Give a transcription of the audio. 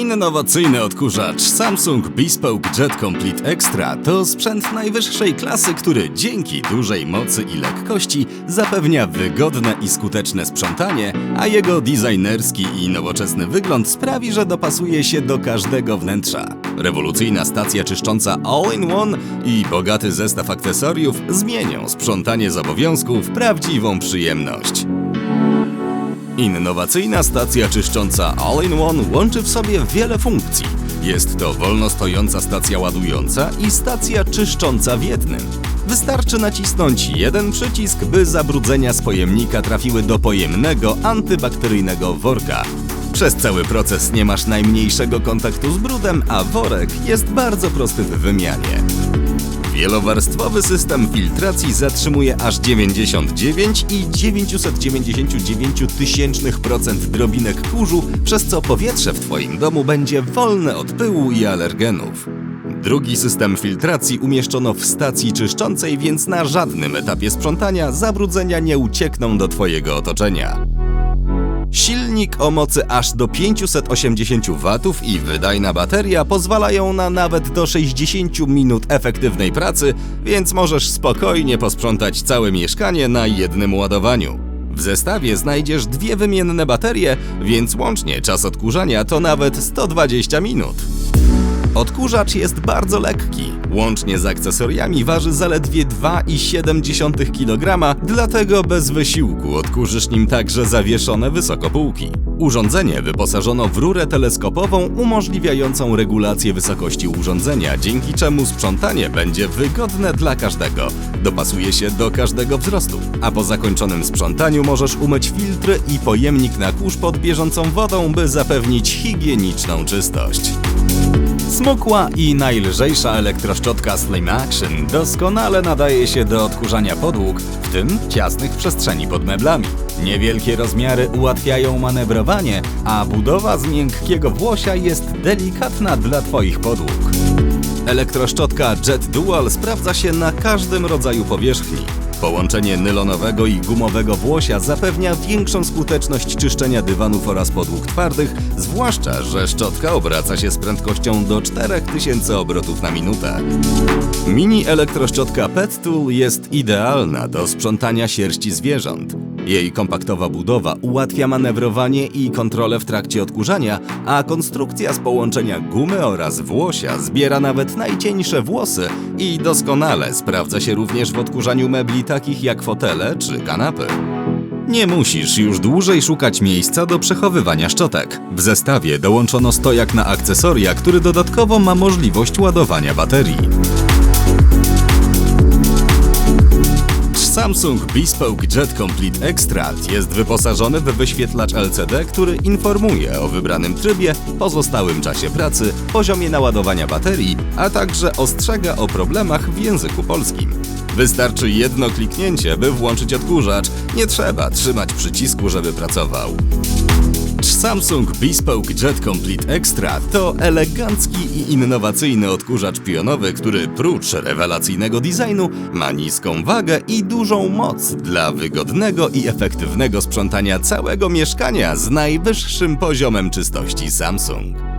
Innowacyjny odkurzacz Samsung Bespoke Jet Complete Extra to sprzęt najwyższej klasy, który dzięki dużej mocy i lekkości zapewnia wygodne i skuteczne sprzątanie, a jego designerski i nowoczesny wygląd sprawi, że dopasuje się do każdego wnętrza. Rewolucyjna stacja czyszcząca All-in-One i bogaty zestaw akcesoriów zmienią sprzątanie z obowiązku w prawdziwą przyjemność. Innowacyjna stacja czyszcząca All-in-One łączy w sobie wiele funkcji. Jest to wolno stojąca stacja ładująca i stacja czyszcząca w jednym. Wystarczy nacisnąć jeden przycisk, by zabrudzenia z pojemnika trafiły do pojemnego antybakteryjnego worka. Przez cały proces nie masz najmniejszego kontaktu z brudem, a worek jest bardzo prosty w wymianie. Wielowarstwowy system filtracji zatrzymuje aż 99,999% drobinek kurzu, przez co powietrze w Twoim domu będzie wolne od pyłu i alergenów. Drugi system filtracji umieszczono w stacji czyszczącej, więc na żadnym etapie sprzątania zabrudzenia nie uciekną do Twojego otoczenia. Silnik o mocy aż do 580 W i wydajna bateria pozwalają na nawet do 60 minut efektywnej pracy, więc możesz spokojnie posprzątać całe mieszkanie na jednym ładowaniu. W zestawie znajdziesz dwie wymienne baterie, więc łącznie czas odkurzania to nawet 120 minut. Odkurzacz jest bardzo lekki. Łącznie z akcesoriami waży zaledwie 2,7 kg, dlatego bez wysiłku odkurzysz nim także zawieszone wysoko półki. Urządzenie wyposażono w rurę teleskopową umożliwiającą regulację wysokości urządzenia, dzięki czemu sprzątanie będzie wygodne dla każdego. Dopasuje się do każdego wzrostu. A po zakończonym sprzątaniu możesz umyć filtry i pojemnik na kurz pod bieżącą wodą, by zapewnić higieniczną czystość. Smukła i najlżejsza elektroszczotka Slim Action doskonale nadaje się do odkurzania podłóg, w tym ciasnych przestrzeni pod meblami. Niewielkie rozmiary ułatwiają manewrowanie, a budowa z miękkiego włosia jest delikatna dla Twoich podłóg. Elektroszczotka Jet Dual sprawdza się na każdym rodzaju powierzchni. Połączenie nylonowego i gumowego włosia zapewnia większą skuteczność czyszczenia dywanów oraz podłóg twardych, zwłaszcza, że szczotka obraca się z prędkością do 4000 obrotów na minutę. Mini elektroszczotka Pet Tool jest idealna do sprzątania sierści zwierząt. Jej kompaktowa budowa ułatwia manewrowanie i kontrolę w trakcie odkurzania, a konstrukcja z połączenia gumy oraz włosia zbiera nawet najcieńsze włosy i doskonale sprawdza się również w odkurzaniu mebli takich jak fotele czy kanapy. Nie musisz już dłużej szukać miejsca do przechowywania szczotek. W zestawie dołączono stojak na akcesoria, który dodatkowo ma możliwość ładowania baterii. Samsung Bespoke Jet Complete Extra jest wyposażony w wyświetlacz LCD, który informuje o wybranym trybie, pozostałym czasie pracy, poziomie naładowania baterii, a także ostrzega o problemach w języku polskim. Wystarczy jedno kliknięcie, by włączyć odkurzacz. Nie trzeba trzymać przycisku, żeby pracował. Samsung Bespoke Jet Complete Extra to elegancki i innowacyjny odkurzacz pionowy, który prócz rewelacyjnego designu ma niską wagę i dużą moc dla wygodnego i efektywnego sprzątania całego mieszkania z najwyższym poziomem czystości Samsung.